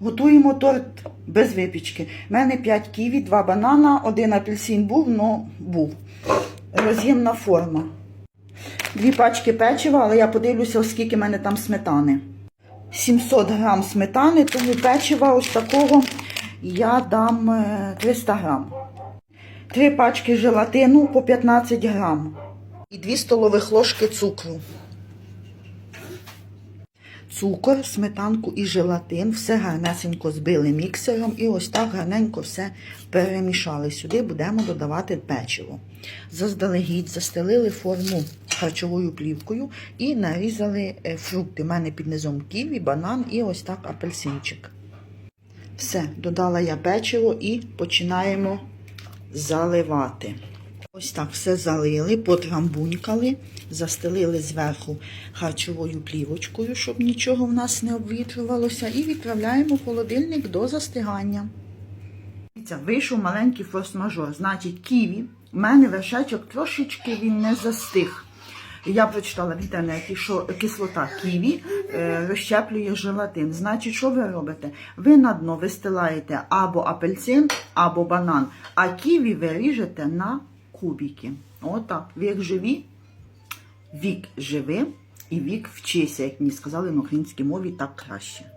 Готуємо торт без випічки. У мене 5 ківі, 2 банана, один апельсин був, но був. Роз'ємна форма. Дві пачки печива, але я подивлюся, оскільки в мене там сметани. 700 грам сметани, тому печива ось такого я дам е, 300 грам. Три пачки желатину по 15 грам. І 2 столових ложки цукру. Цукор, сметанку і желатин все гарнесенько збили міксером і ось так гарненько все перемішали. Сюди будемо додавати печиво. Заздалегідь застелили форму харчовою плівкою і нарізали е, фрукти. У мене під низом ківі, банан і ось так апельсинчик. Все, додала я печиво і починаємо заливати. Ось так все залили, потрамбунькали, застелили зверху харчовою плівочкою, щоб нічого в нас не обвітрювалося, і відправляємо в холодильник до застигання. Вийшов маленький форс-мажор. Значить, ківі. У мене вершечок трошечки він не застиг. Я прочитала в інтернеті, що кислота ківі е, розщеплює желатин. Значить, що ви робите? Ви на дно вистилаєте або апельсин, або банан, а ківі ви ріжете на кубики. Отак. Вік живі, вік живи і вік вчися, як мені сказали на українській мові, так краще.